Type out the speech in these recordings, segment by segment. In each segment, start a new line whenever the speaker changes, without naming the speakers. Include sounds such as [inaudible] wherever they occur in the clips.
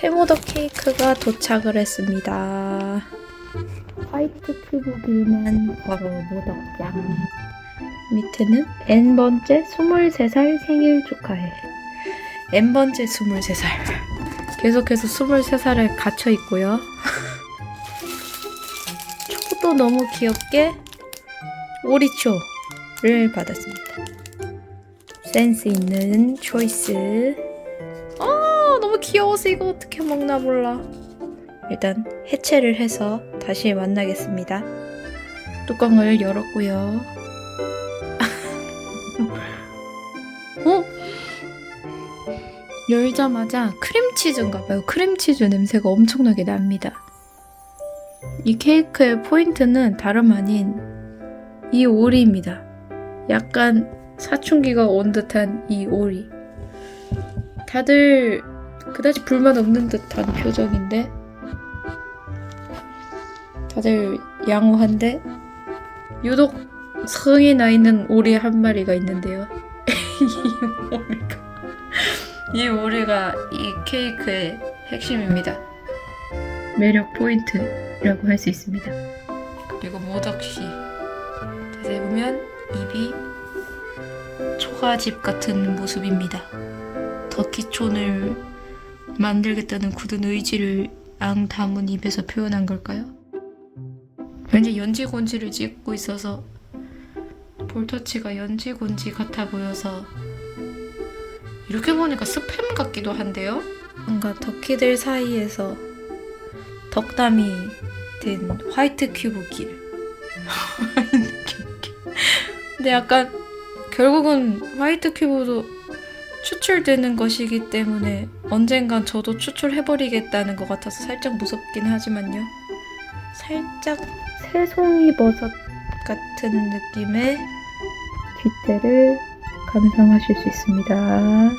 세모더 케이크가 도착을 했습니다. 큐브길만 바로 모덕장. 밑에는 N번째 23살 생일 축하해. N번째 23살. 계속해서 23살에 갇혀 있고요. [laughs] 초도 너무 귀엽게 오리초를 받았습니다. 센스 있는 초이스. 아 너무 귀여워서 이거 어떻게 먹나 몰라. 일단 해체를 해서 다시 만나겠습니다. 뚜껑을 열었고요. [laughs] 어? 열자마자 크림치즈인가 봐요. 크림치즈 냄새가 엄청나게 납니다. 이 케이크의 포인트는 다름 아닌 이 오리입니다. 약간 사춘기가 온 듯한 이 오리. 다들 그다지 불만 없는 듯한 표정인데 다들 양호한데 유독 성이 나 있는 오리 한 마리가 있는데요. [laughs] 이 오리가 이 케이크의 핵심입니다. 매력 포인트라고 할 수 있습니다. 그리고 모덕씨 자세히 보면 입이 초가집 같은 모습입니다. 더키촌을 만들겠다는 굳은 의지를 앙 담은 입에서 표현한 걸까요? 왠지 연지곤지를 찍고 있어서 볼터치가 연지곤지 같아 보여서 이렇게 보니까 스팸 같기도 한데요? 뭔가 더키들 사이에서 덕담이 된 화이트 큐브 길 [laughs] 근데 약간 결국은 화이트 큐브도 추출되는 것이기 때문에 언젠간 저도 추출해버리겠다는 것 같아서 살짝 무섭긴 하지만요. 살짝 새송이 버섯 같은 느낌의 뒷대를 감상하실 수 있습니다.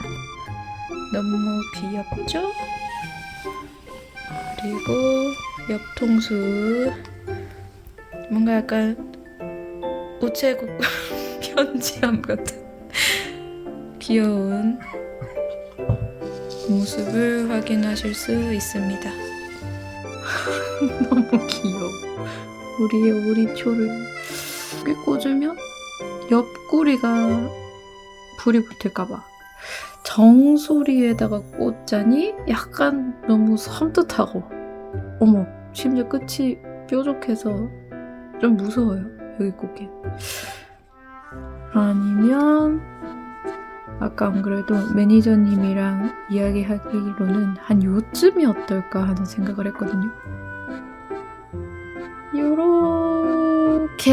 너무 귀엽죠? 그리고 옆통수 뭔가 약간 우체국 [laughs] 편지함 같은 귀여운 모습을 확인하실 수 있습니다. [laughs] 너무 귀여워. 우리의 오리초를 여기 꽂으면 옆구리가 불이 붙을까봐 정소리에다가 꽂자니 약간 너무 섬뜩하고 어머 심지어 끝이 뾰족해서 좀 무서워요 여기 꽂기 아니면 아까 안 그래도 매니저님이랑 이야기하기로는 한 요쯤이 어떨까 하는 생각을 했거든요. 요렇게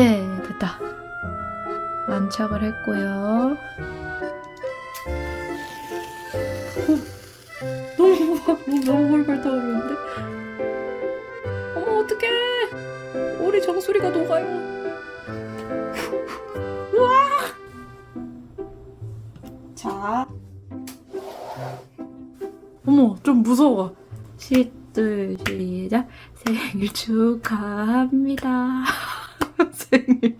됐다. 안착을 했고요. 어, 너무 [laughs] 너무 홀벌 타오르는데. 어머 어떡해! 우리 정수리가 녹아요. [laughs] 자. 어머, 좀 무서워. 시둘 시작. 생일 축하합니다. [laughs] 생일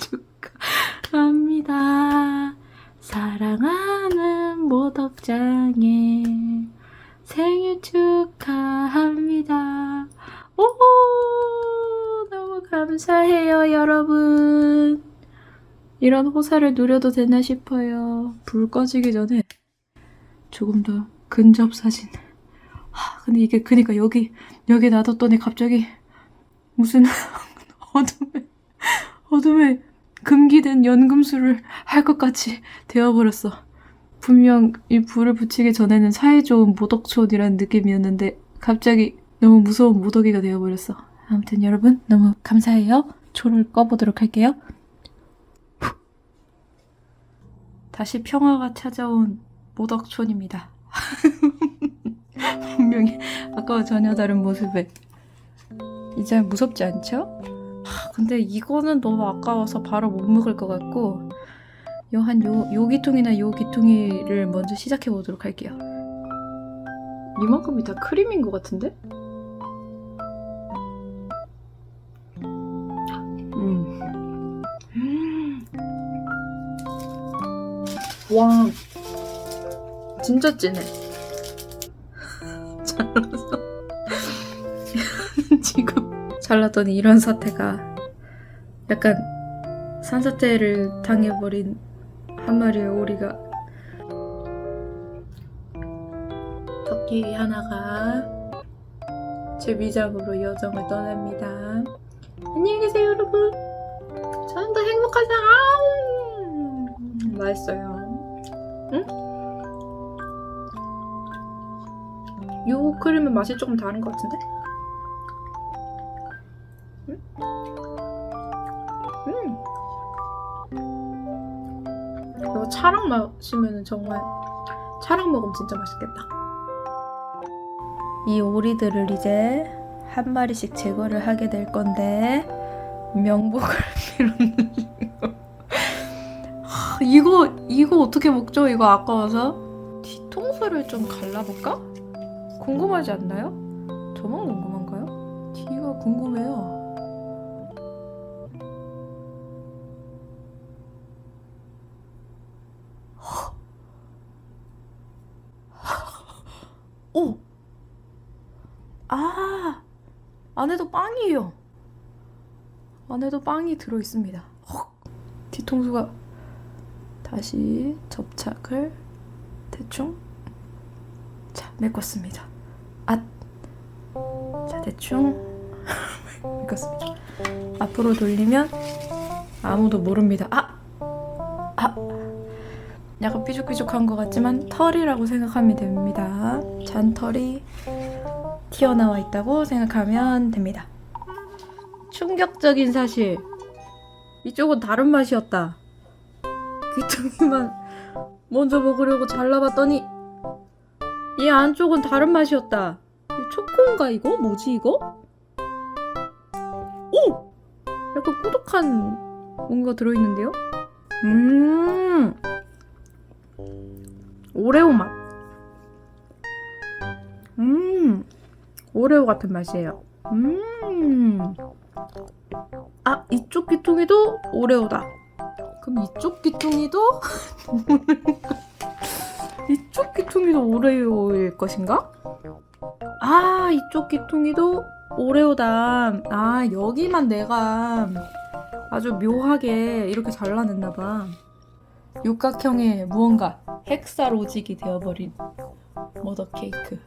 축하합니다. 사랑하는 모덕장의 생일 축하합니다. 오, 너무 감사해요, 여러분. 이런 호사를 누려도 되나 싶어요. 불 꺼지기 전에 조금 더 근접 사진. 하, 근데 이게 그니까 여기 여기 놔뒀더니 갑자기 무슨 [laughs] 어둠에 어둠에 금기된 연금술을 할 것 같이 되어버렸어. 분명 이 불을 붙이기 전에는 사이 좋은 모덕촌이라는 느낌이었는데 갑자기 너무 무서운 모덕이가 되어버렸어. 아무튼 여러분 너무 감사해요. 초를 꺼보도록 할게요. 다시 평화가 찾아온 모덕촌입니다. [laughs] [laughs] 분명히 아까와 전혀 다른 모습에 이제 무섭지 않죠? 하, 근데 이거는 너무 아까워서 바로 못 먹을 것 같고 요한 요 요 기퉁이나 요 기퉁이를 먼저 시작해 보도록 할게요. 이만큼이 다 크림인 것 같은데? 음. 와, 진짜 진해. 잘랐어. [laughs] 지금 잘랐더니 이런 사태가 약간 산사태를 당해버린 한 마리의 오리가 토끼 하나가 제 미잡으로 여정을 떠납니다. 안녕히 계세요, 여러분. 저는 더 행복하자. 아우, 맛있어요. 응? 요 크림은 맛이 조금 다른 것 같은데? 응? 음. 이거 차랑 마시면 정말 차랑 먹으면 진짜 맛있겠다. 이 오리들을 이제 한 마리씩 제거를 하게 될 건데 명복을 [laughs] 빌었는 이거 이거 어떻게 먹죠? 이거 아까워서 뒤통수를 좀 갈라볼까? 궁금하지 않나요? 저만 궁금한가요? 뒤가 궁금해요. 오! 아! 안에도 빵이에요. 안에도 빵이 들어 있습니다. 헉! 뒤통수가 다시 접착을 대충 자 메꿨습니다. 앗! 자 대충 [laughs] 메꿨습니다. 앞으로 돌리면 아무도 모릅니다. 아! 아! 약간 삐죽삐죽한 것 같지만 털이라고 생각하면 됩니다. 잔털이 튀어나와 있다고 생각하면 됩니다. 충격적인 사실. 이쪽은 다른 맛이었다. 귀퉁이만 먼저 먹으려고 잘라봤더니 이 안쪽은 다른 맛이었다. 이 초코인가 이거? 뭐지 이거? 오! 약간 꾸덕한 뭔가 들어있는데요? 음 오레오 맛. 음 오레오 같은 맛이에요. 음. 아, 이쪽 귀퉁이도 오레오다. 그럼 이쪽 귀퉁이도 [laughs] 이쪽 귀퉁이도 오레오일 것인가? 아, 이쪽 귀퉁이도 오레오다. 아, 여기만 내가 아주 묘하게 이렇게 잘라냈나 봐. 육각형의 무언가 헥사 로직이 되어버린 머더 케이크.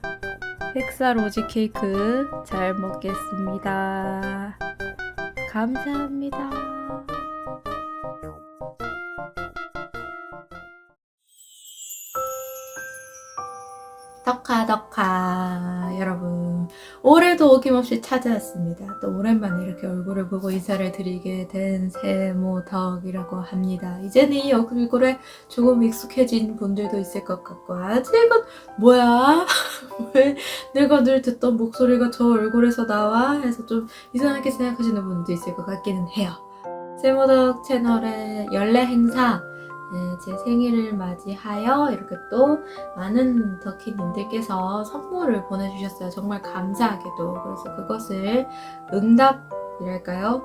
헥사 로직 케이크 잘 먹겠습니다. 감사합니다. 덕화 덕화 여러분 올해도 어김없이 찾아왔습니다. 또 오랜만에 이렇게 얼굴을 보고 인사를 드리게 된 세모덕이라고 합니다. 이제는 이 얼굴에 조금 익숙해진 분들도 있을 것 같고 아직은 뭐야 [laughs] 왜 내가 늘 듣던 목소리가 저 얼굴에서 나와 해서 좀 이상하게 생각하시는 분도 있을 것 같기는 해요. 세모덕 채널의 연례 행사 네, 제 생일을 맞이하여 이렇게 또 많은 덕희님들께서 선물을 보내주셨어요. 정말 감사하게도. 그래서 그것을 응답이랄까요?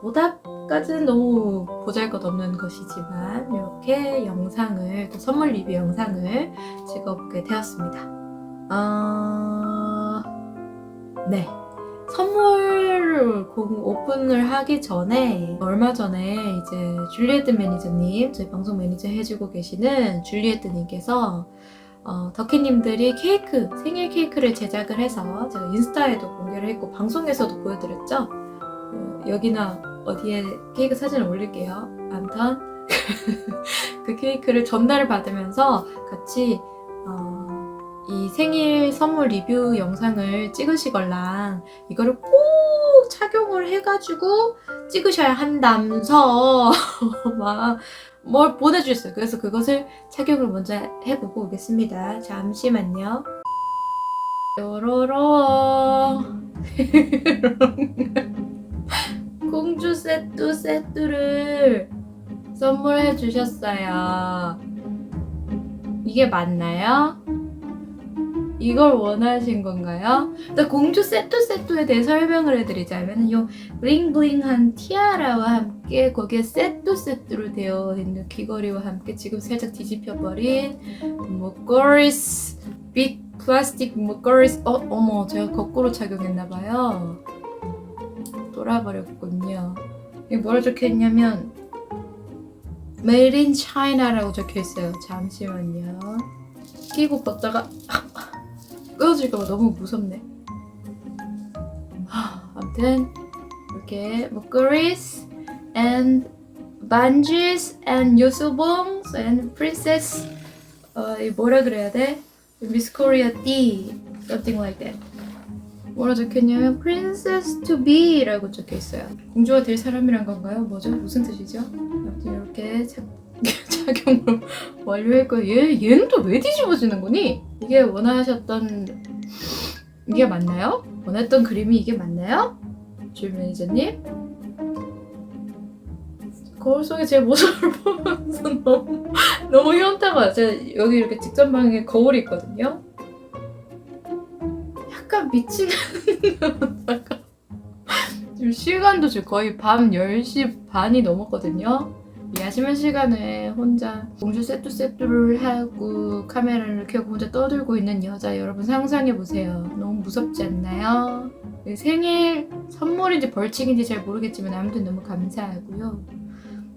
보답까지는 너무 보잘 것 없는 것이지만, 이렇게 영상을, 또 선물 리뷰 영상을 찍어보게 되었습니다. 어... 네. 선물 공 오픈을 하기 전에 얼마 전에 이제 줄리에트 매니저님 저희 방송 매니저 해주고 계시는 줄리에트님께서 어, 덕희님들이 케이크 생일 케이크를 제작을 해서 제가 인스타에도 공개를 했고 방송에서도 보여드렸죠? 어, 여기나 어디에 케이크 사진을 올릴게요. 아무튼 [laughs] 그 케이크를 전달을 받으면서 같이 어, 이 생일 선물 리뷰 영상을 찍으시걸랑 이거를 꼭 착용을 해가지고 찍으셔야 한다면서 [laughs] 막 뭘 보내주셨어요. 그래서 그것을 착용을 먼저 해보고 오겠습니다. 잠시만요. 뾰로롱 꽁 [laughs] 공주 세트 세트를 선물해 주셨어요. 이게 맞나요? 이걸 원하신 건가요? 일단 공주 세트 세트에 대해 설명을 해드리자면 요 블링블링한 티아라와 함께 거기에 세트 세트로 되어 있는 귀걸이와 함께 지금 살짝 뒤집혀버린 목걸이스 빅 플라스틱 목걸이스. 어 어머 제가 거꾸로 착용했나봐요. 돌아버렸군요. 이게 뭐라 적혀있냐면 Made in China라고 적혀있어요. 잠시만요. 끼고 걷다가 [laughs] 끊어질까봐 너무 무섭네 하, 아무튼 이렇게 목걸이스 and 반지스 and 요술봉 and princess 어, 이 뭐라 그래야 돼? Miss Korea D something like that 뭐라 적혀있냐면 princess to be라고 적혀있어요 공주가 될 사람이란 건가요? 뭐죠? 무슨 뜻이죠? 아무튼 이렇게 착, 착용을 완료했고 얘, 얘는 또 왜 뒤집어지는 거니? 이게 원하셨던 이게 맞나요? 원했던 그림이 이게 맞나요? 줄 매니저님? 거울 속에 제 모습을 [laughs] 보면서 너무 너무 현타가 제가 여기 이렇게 직전방에 거울이 있거든요. 약간 미치는 현타가 지금 시간도 지금 거의 밤 10시 반이 넘었거든요. 이 아침한 시간에 혼자 공주 세트 세트를 하고 카메라를 켜고 혼자 떠들고 있는 여자 여러분 상상해 보세요. 너무 무섭지 않나요? 생일 선물인지 벌칙인지 잘 모르겠지만 아무튼 너무 감사하고요.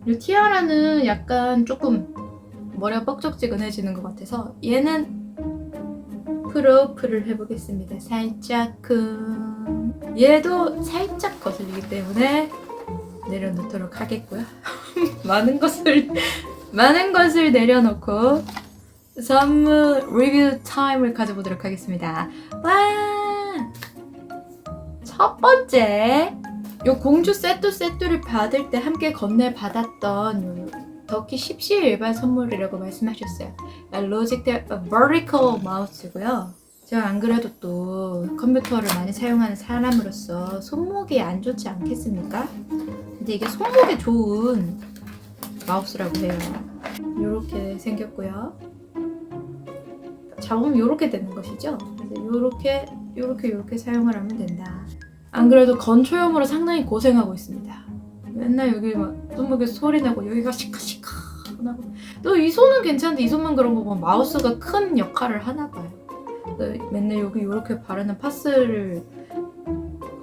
이 티아라는 약간 조금 머리가 뻑적지근해지는 것 같아서 얘는 프로프를 해보겠습니다. 살짝쿵. 얘도 살짝 거슬리기 때문에 내려놓도록 하겠고요. [laughs] 많은 것을 많은 것을 내려놓고 선물 리뷰 타임을 가져보도록 하겠습니다. 와! 첫 번째 요 공주 세트 세트를 받을 때 함께 건네 받았던 요 덕키 10시 일반 선물이라고 말씀하셨어요. 로직텔 vertical 마우스고요. 제가 안 그래도 또 컴퓨터를 많이 사용하는 사람으로서 손목이 안 좋지 않겠습니까? 근데 이게 손목에 좋은 마우스라고 해요. 이렇게 생겼고요. 잡으면 이렇게 되는 것이죠. 이렇게 이렇게 이렇게 사용을 하면 된다. 안 그래도 건초염으로 상당히 고생하고 있습니다. 맨날 여기 막 손목에 소리 나고 여기가 시카시카 하고 또 이 손은 괜찮은데 이 손만 그런 거 보면 마우스가 큰 역할을 하나 봐요. 맨날 여기 이렇게 바르는 파스를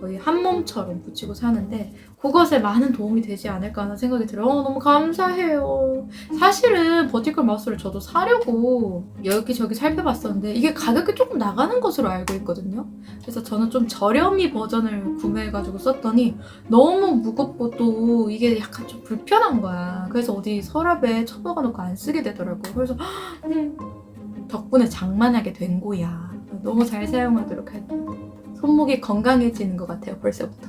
거의 한 몸처럼 붙이고 사는데 그것에 많은 도움이 되지 않을까 하는 생각이 들어요. 어, 너무 감사해요. 사실은 버티컬 마우스를 저도 사려고 여기저기 살펴봤었는데 이게 가격이 조금 나가는 것으로 알고 있거든요. 그래서 저는 좀 저렴이 버전을 구매해가지고 썼더니 너무 무겁고 또 이게 약간 좀 불편한 거야. 그래서 어디 서랍에 처박아 놓고 안 쓰게 되더라고. 그래서 음, 덕분에 장만하게 된 거야. 너무 잘 사용하도록 할게요. 손목이 건강해지는 것 같아요, 벌써부터.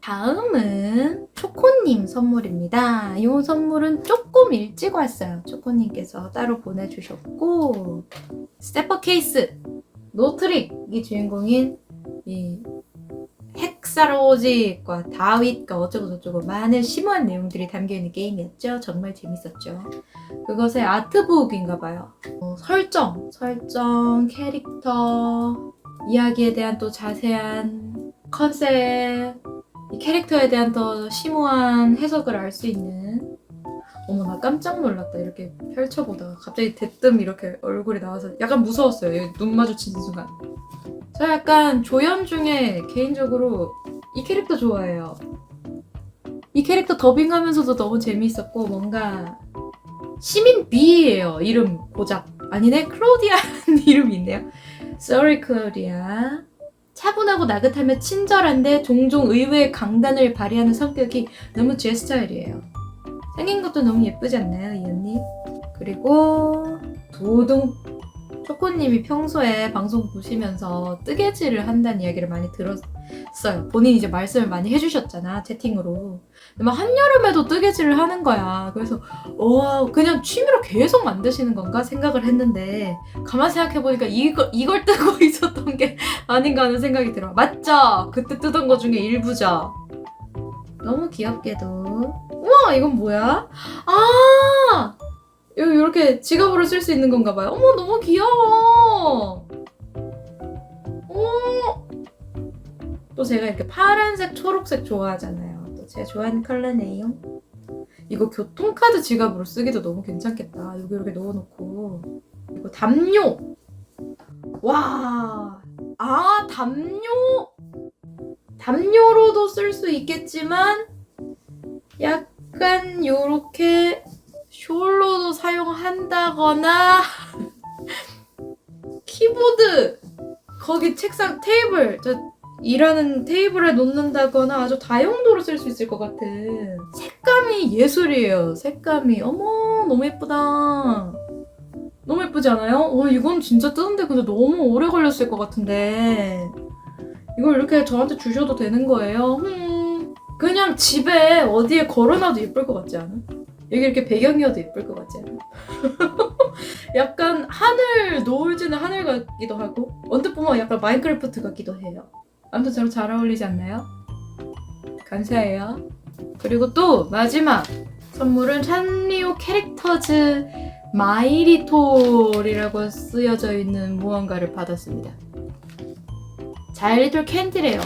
다음은 초코님 선물입니다. 이 선물은 조금 일찍 왔어요. 초코님께서 따로 보내주셨고 스테퍼 케이스 노트릭이 주인공인 이 헥사로직과 다윗과 어쩌고저쩌고 많은 심오한 내용들이 담겨있는 게임이었죠. 정말 재밌었죠. 그것의 아트북인가 봐요. 어, 설정, 설정, 캐릭터, 이야기에 대한 또 자세한 컨셉, 이 캐릭터에 대한 더 심오한 해석을 알 수 있는. 어머 나 깜짝 놀랐다. 이렇게 펼쳐보다가 갑자기 대뜸 이렇게 얼굴이 나와서 약간 무서웠어요. 눈 마주치는 순간. 저 약간 조연 중에 개인적으로 이 캐릭터 좋아해요. 이 캐릭터 더빙하면서도 너무 재미있었고 뭔가 시민 B예요 이름 고작. 아니네? 클로디아라는 [laughs] 이름이 있네요 Sorry 클로디아 차분하고 나긋하며 친절한데 종종 의외의 강단을 발휘하는 성격이 너무 제 스타일이에요. 생긴 것도 너무 예쁘지 않나요, 이 언니? 그리고 도동 초코님이 평소에 방송 보시면서 뜨개질을 한다는 이야기를 많이 들었어요. 본인이 이제 말씀을 많이 해주셨잖아, 채팅으로. 막 한여름에도 뜨개질을 하는 거야. 그래서, 와, 그냥 취미로 계속 만드시는 건가 생각을 했는데, 가만 생각해보니까 이거, 이걸 뜨고 [laughs] 있었던 게 아닌가 하는 생각이 들어. 맞죠? 그때 뜨던 거 중에 일부죠. 너무 귀엽게도. 우와, 이건 뭐야? 아! 이렇게 지갑으로 쓸 수 있는 건가 봐요. 어머, 너무 귀여워. 오! 또 제가 이렇게 파란색, 초록색 좋아하잖아요. 또 제가 좋아하는 컬러네요. 이거 교통카드 지갑으로 쓰기도 너무 괜찮겠다. 여기 이렇게 넣어놓고. 이거 담요! 와! 아, 담요! 담요로도 쓸 수 있겠지만, 약간 요렇게 숄로도 사용한다거나, [laughs] 키보드! 거기 책상 테이블, 저 일하는 테이블에 놓는다거나 아주 다용도로 쓸 수 있을 것 같은 색감이 예술이에요. 색감이 어머 너무 예쁘다. 너무 예쁘지 않아요? 어 이건 진짜 뜨는데 근데 너무 오래 걸렸을 것 같은데 이걸 이렇게 저한테 주셔도 되는 거예요? 음, 그냥 집에 어디에 걸어놔도 예쁠 것 같지 않아? 여기 이렇게 배경이어도 예쁠 것 같지 않아? [laughs] 약간 하늘 노을지는 하늘 같기도 하고 언뜻 보면 약간 마인크래프트 같기도 해요. 아무튼 저랑 잘 어울리지 않나요? 감사해요. 그리고 또 마지막 선물은 산리오 캐릭터즈 마이리톨이라고 쓰여져 있는 무언가를 받았습니다. 자일리톨 캔디래요.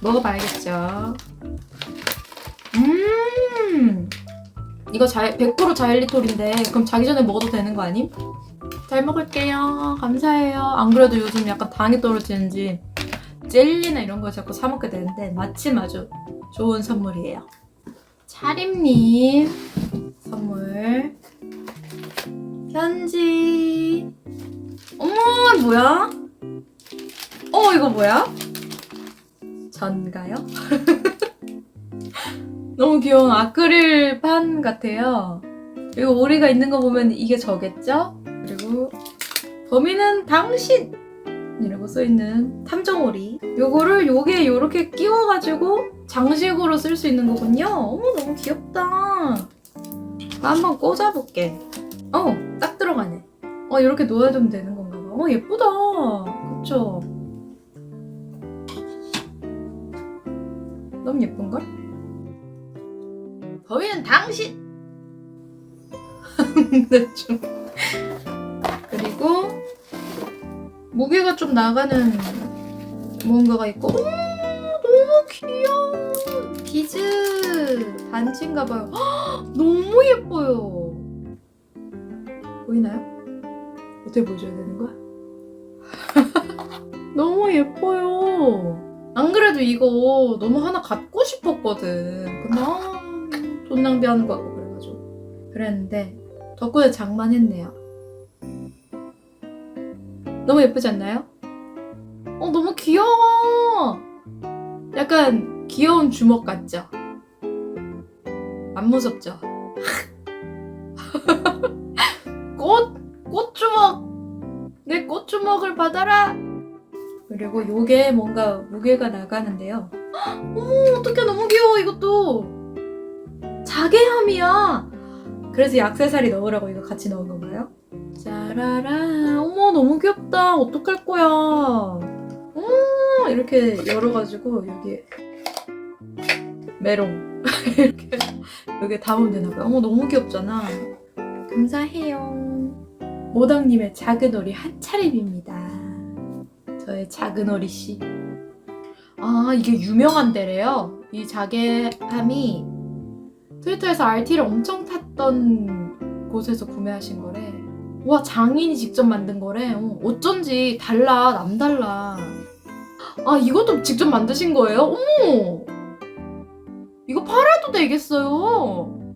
먹어봐야겠죠. 이거 자, 100% 자일리톨인데 그럼 자기 전에 먹어도 되는 거 아님? 잘 먹을게요. 감사해요. 안 그래도 요즘 약간 당이 떨어지는지 젤리나 이런 거 자꾸 사 먹게 되는데 마침 아주 좋은 선물이에요. 차림님 선물 편지 어머 뭐야? 어 이거 뭐야? 전가요? [laughs] 너무 귀여운 아크릴 판 같아요. 그리고 오리가 있는 거 보면 이게 저겠죠? 그리고 범인은 당신! 이라고 써있는 탐정오리. 요거를 요게 요렇게 끼워가지고 장식으로 쓸 수 있는 거군요. 어머, 너무 귀엽다. 한번 꽂아볼게. 어, 딱 들어가네. 어, 이렇게 놓아두면 되는 건가 봐. 어, 예쁘다. 그쵸? 너무 예쁜걸? 범인은 당신! [laughs] 좀. 그리고 무게가 좀 나가는 무언가가 있고 오, 너무 귀여워 비즈 반지인가 봐요 헉, [gasps] 너무 예뻐요 보이나요? 어떻게 보여줘야 되는 거야? [laughs] 너무 예뻐요 안 그래도 이거 너무 하나 갖고 싶었거든 근데 아, 돈 낭비하는 거 같고 그래가지고 그랬는데 덕분에 장만했네요 너무 예쁘지 않나요? 어, 너무 귀여워! 약간 귀여운 주먹 같죠? 안 무섭죠? [laughs] 꽃! 꽃주먹! 내 꽃주먹을 받아라! 그리고 요게 뭔가 무게가 나가는데요. [gasps] 어머, 어떡해, 너무 귀여워, 이것도! 자개함이야! 그래서 약세살이 넣으라고 이거 같이 넣은 건가요? 짜라라. 어머 너무 귀엽다. 어떡할 거야? 어머 이렇게 열어가지고 여기 메롱. [laughs] 이렇게 여기 담으면 되나봐요. 어머 너무 귀엽잖아. 감사해요. 모당님의 작은 오리 한 차림입니다. 저의 작은 오리 씨. 아 이게 유명한 데래요. 이 자개함이 트위터에서 RT를 엄청 탔던 곳에서 구매하신 거래 와 장인이 직접 만든 거래. 어, 어쩐지 달라 남달라. 아 이것도 직접 만드신 거예요? 어머 이거 팔아도 되겠어요.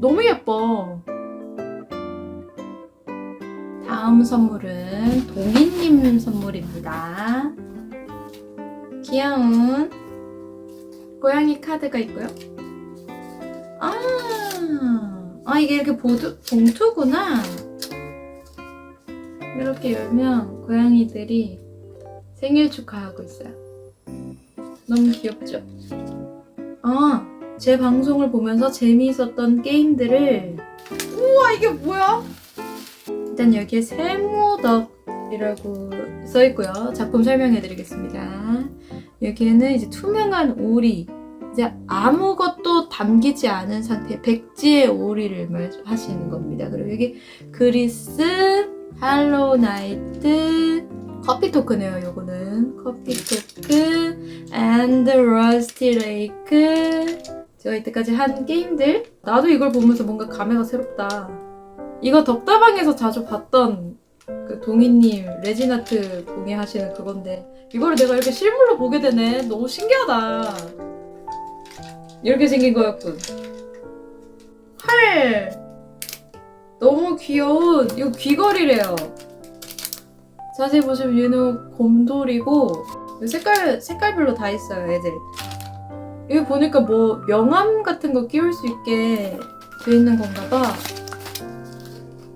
너무 예뻐. 다음 선물은 동희님 선물입니다. 귀여운 고양이 카드가 있고요. 아, 아 이게 이렇게 보드, 봉투구나. 이렇게 열면 고양이들이 생일 축하하고 있어요. 너무 귀엽죠? 아, 제 방송을 보면서 재미있었던 게임들을 우와 이게 뭐야? 일단 여기에 세무덕이라고 써있고요. 작품 설명해드리겠습니다. 여기에는 이제 투명한 오리, 이제 아무것도 담기지 않은 상태 백지의 오리를 말하시는 겁니다. 그리고 여기 그리스, 할로우 나이트, 커피 토크네요. 요거는 커피 토크, and rusty lake. 제가 이때까지 한 게임들 나도 이걸 보면서 뭔가 감회가 새롭다. 이거 덕다방에서 자주 봤던 그 동희님 레지나트 공예하시는 그건데 이거를 내가 이렇게 실물로 보게 되네. 너무 신기하다. 이렇게 생긴 거였군. 활. 너무 귀여운 이거 귀걸이래요. 자세히 보시면 얘는 곰돌이고 색깔 색깔별로 다 있어요, 애들이. 여기 보니까 뭐 명함 같은 거 끼울 수 있게 돼 있는 건가 봐.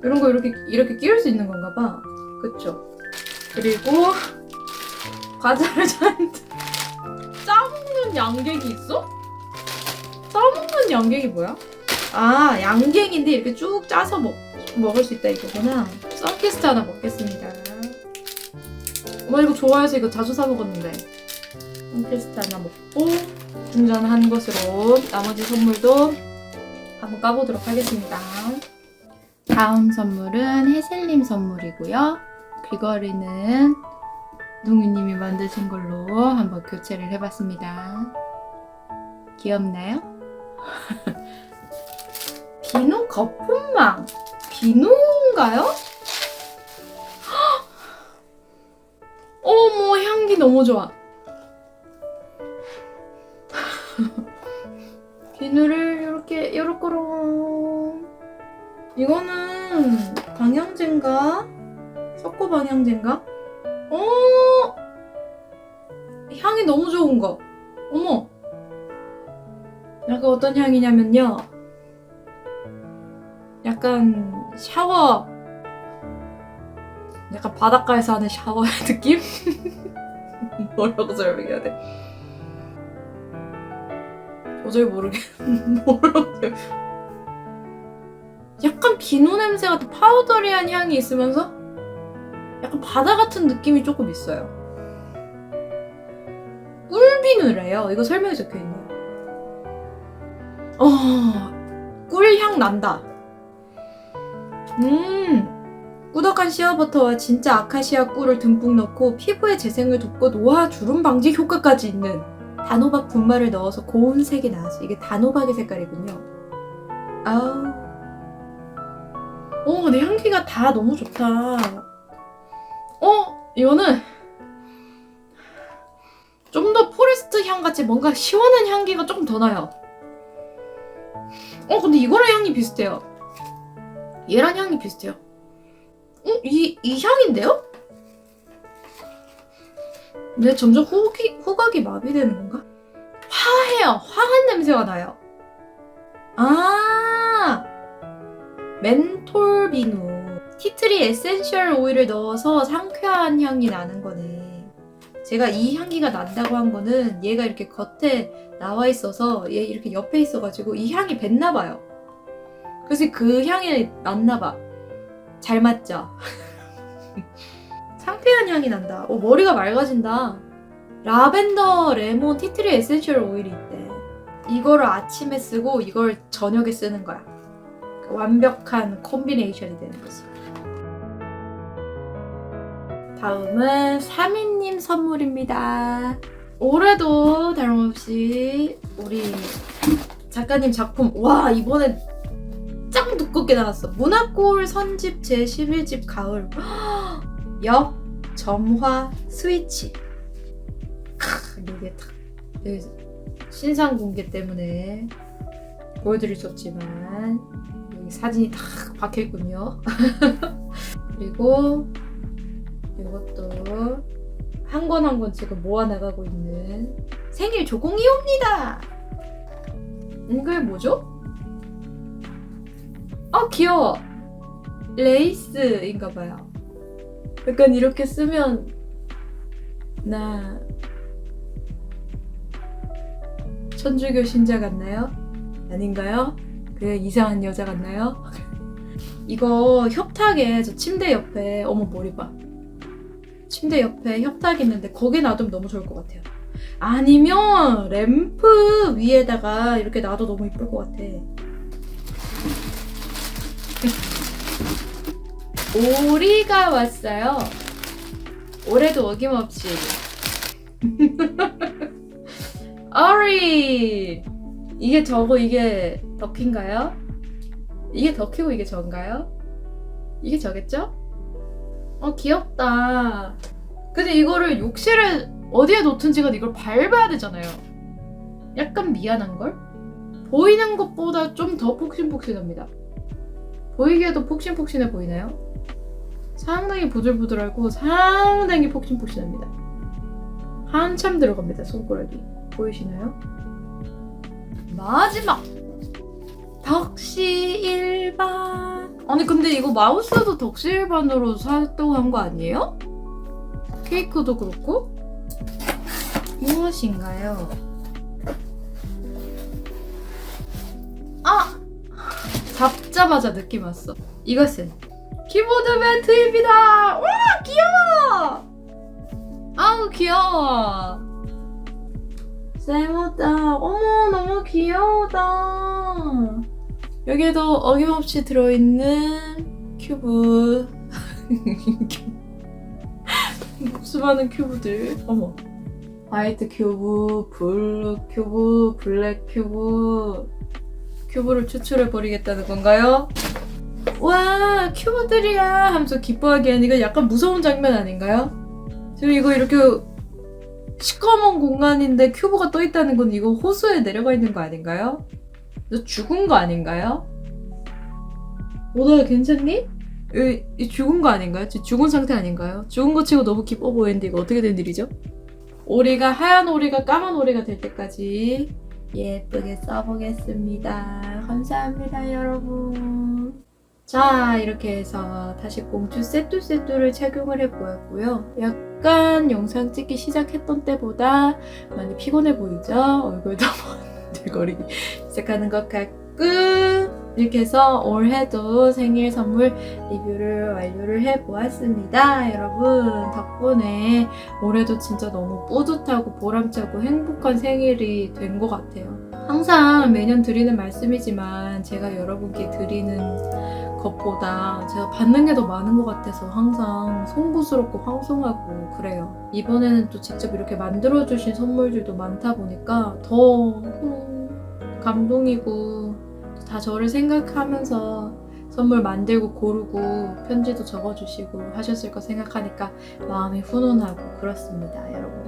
이런 거 이렇게 이렇게 끼울 수 있는 건가 봐. 그쵸? 그리고 과자를 잔뜩 짜먹는 양갱이 있어? 짜먹는 양갱이 뭐야? 아 양갱인데 이렇게 쭉 짜서 먹, 먹을 수 있다 이거구나. 썬키스트 하나 먹겠습니다. 엄마 이거 좋아해서 이거 자주 사 먹었는데. 썬키스트 하나 먹고 충전한 것으로 나머지 선물도 한번 까보도록 하겠습니다. 다음 선물은 해슬님 선물이고요. 귀걸이는 동희님이 만드신 걸로 한번 교체를 해봤습니다. 귀엽나요? [laughs] 비누 거품망. 비누인가요? 헉! [gasps] 어머 향기 너무 좋아. [laughs] 비누를 이렇게 요렇게로 이거는 방향제인가? 석고 방향제인가? 어 향이 너무 좋은 거. 어머 약간 어떤 향이냐면요. 약간 샤워 약간 바닷가에서 하는 샤워의 [laughs] 느낌? [laughs] 뭐라고 설명해야 돼? 도저히 모르겠 모르겠 약간 비누 냄새 같은 파우더리한 향이 있으면서 약간 바다 같은 느낌이 조금 있어요. 꿀비누래요. 이거 설명이 적혀 있네요. 어, 꿀향 난다. 음, 꾸덕한 시어버터와 진짜 아카시아 꿀을 듬뿍 넣고 피부에 재생을 돕고 노화 주름 방지 효과까지 있는 단호박 분말을 넣어서 고운 색이 나왔어. 이게 단호박의 색깔이군요. 아우. 어, 근데 향기가 다 너무 좋다. 어, 이거는 좀 더 포레스트 향 같이 뭔가 시원한 향기가 조금 더 나요. 어, 근데 이거랑 향이 비슷해요. 얘랑 향이 비슷해요. 어, 이, 이 향인데요? 근데 점점 후기, 후각이 마비되는 건가? 화해요. 화한 냄새가 나요. 아, 멘톨 비누. 티트리 에센셜 오일을 넣어서 상쾌한 향이 나는 거네. 제가 이 향기가 난다고 한 거는 얘가 이렇게 겉에 나와 있어서 얘 이렇게 옆에 있어가지고 이 향이 뱄나 봐요. 그래서 그 향이 났나 봐. 잘 맞죠? [laughs] 상쾌한 향이 난다. 어, 머리가 맑아진다. 라벤더 레몬 티트리 에센셜 오일이 있대. 이거를 아침에 쓰고 이걸 저녁에 쓰는 거야. 그 완벽한 콤비네이션이 되는 거지. 다음은 사미님 선물입니다. 올해도 다름없이 우리 작가님 작품 와 이번에 짱 두껍게 나왔어. 문학골 선집 제 11집 가을 [gasps] 역 점화 스위치 크, 이게 탁 여기 신상 공개 때문에 보여드릴 수 없지만 여기 사진이 탁 박혀 있군요. [laughs] 그리고 이것도 한 권 한 권 지금 모아 나가고 있는 생일 조공이 옵니다. 이게 뭐죠? 아 귀여워. 레이스인가 봐요. 약간 이렇게 쓰면 나 천주교 신자 같나요? 아닌가요? 그냥 이상한 여자 같나요? [laughs] 이거 협탁에 저 침대 옆에 어머 머리 봐. 침대 옆에 협탁 있는데 거기 놔두면 너무 좋을 것 같아요. 아니면 램프 위에다가 이렇게 놔도 너무 이쁠 것 같아. 오리가 왔어요. 올해도 어김없이. [laughs] 오리! 이게 저고 이게 덕인가요? 이게 덕이고 이게 저인가요? 이게 저겠죠? 어 귀엽다. 근데 이거를 욕실에 어디에 놓든지가 이걸 밟아야 되잖아요. 약간 미안한 걸? 보이는 것보다 좀 더 폭신폭신합니다. 보이기에도 폭신폭신해 보이나요? 상당히 부들부들하고 상당히 폭신폭신합니다. 한참 들어갑니다, 손가락이. 보이시나요? 마지막! 덕시 일반. 아니, 근데 이거 마우스도 덕시 일반으로 샀다고 한 거 아니에요? 케이크도 그렇고? 무엇인가요? 아! 잡자마자 느낌 왔어. 이것은 키보드 매트입니다! 와, 귀여워! 아우, 귀여워. 세모다. 어머, 너무 귀여우다. 여기에도 어김없이 들어있는 큐브. 수많은 큐브들. 어머. 화이트 큐브, 블루 큐브, 블랙 큐브. 큐브를 추출해 버리겠다는 건가요? 와, 큐브들이야! 하면서 기뻐하게 하니까 약간 무서운 장면 아닌가요? 지금 이거 이렇게 시커먼 공간인데 큐브가 떠 있다는 건 이거 호수에 내려가 있는 거 아닌가요? 너 죽은 거 아닌가요? 오다야 괜찮니? 이, 이 죽은 거 아닌가요? 죽은 상태 아닌가요? 죽은 거 치고 너무 기뻐 보이는데 이거 어떻게 된 일이죠? 오리가 하얀 오리가 까만 오리가 될 때까지 예쁘게 써보겠습니다. 감사합니다, 여러분. 자, 이렇게 해서 다시 공주 세뚜세뚜를 착용을 해보았고요. 약간 영상 찍기 시작했던 때보다 많이 피곤해 보이죠? 얼굴도 [laughs] 번 들거리기 시작하는 것 같고 이렇게 해서 올해도 생일 선물 리뷰를 완료를 해보았습니다. 여러분 덕분에 올해도 진짜 너무 뿌듯하고 보람차고 행복한 생일이 된 것 같아요. 항상 매년 드리는 말씀이지만 제가 여러분께 드리는 것보다 제가 받는 게 더 많은 것 같아서 항상 송구스럽고 황송하고 그래요. 이번에는 또 직접 이렇게 만들어주신 선물들도 많다 보니까 더 음, 감동이고 다 저를 생각하면서 선물 만들고 고르고 편지도 적어주시고 하셨을 거 생각하니까 마음이 훈훈하고 그렇습니다, 여러분.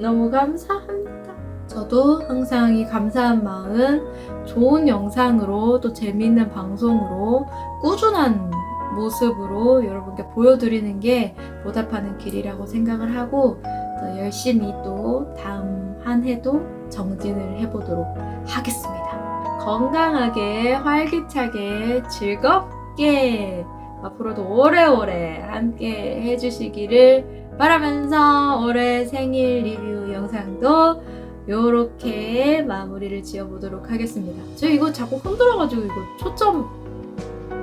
너무 감사합니다. 저도 항상 이 감사한 마음 좋은 영상으로 또 재미있는 방송으로 꾸준한 모습으로 여러분께 보여드리는 게 보답하는 길이라고 생각을 하고 더 열심히 또 다음 한 해도 정진을 해보도록 하겠습니다. 건강하게, 활기차게, 즐겁게 앞으로도 오래오래 함께 해주시기를 바라면서 올해 생일 리뷰 영상도 요렇게 마무리를 지어보도록 하겠습니다. 저 이거 자꾸 흔들어가지고 이거 초점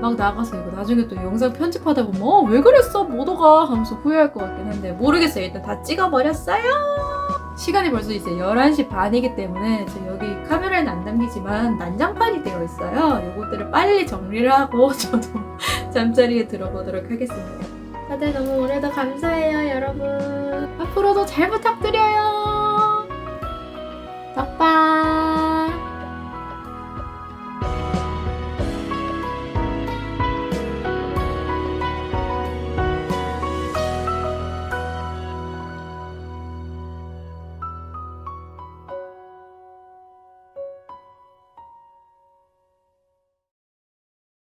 막 나가서 이거 나중에 또 영상 편집하다 보면 어, 왜 그랬어 모도가 하면서 후회할 것 같긴 한데 모르겠어요. 일단 다 찍어버렸어요. 시간이 벌써 이제 11시 반이기 때문에 저 여기 카메라에는 안 담기지만 난장판이 되어 있어요. 요것들을 빨리 정리를 하고 [laughs] 저도 잠자리에 들어보도록 하겠습니다. 다들 너무 올해도 감사해요, 여러분. 앞으로도 잘 부탁드려요. 包包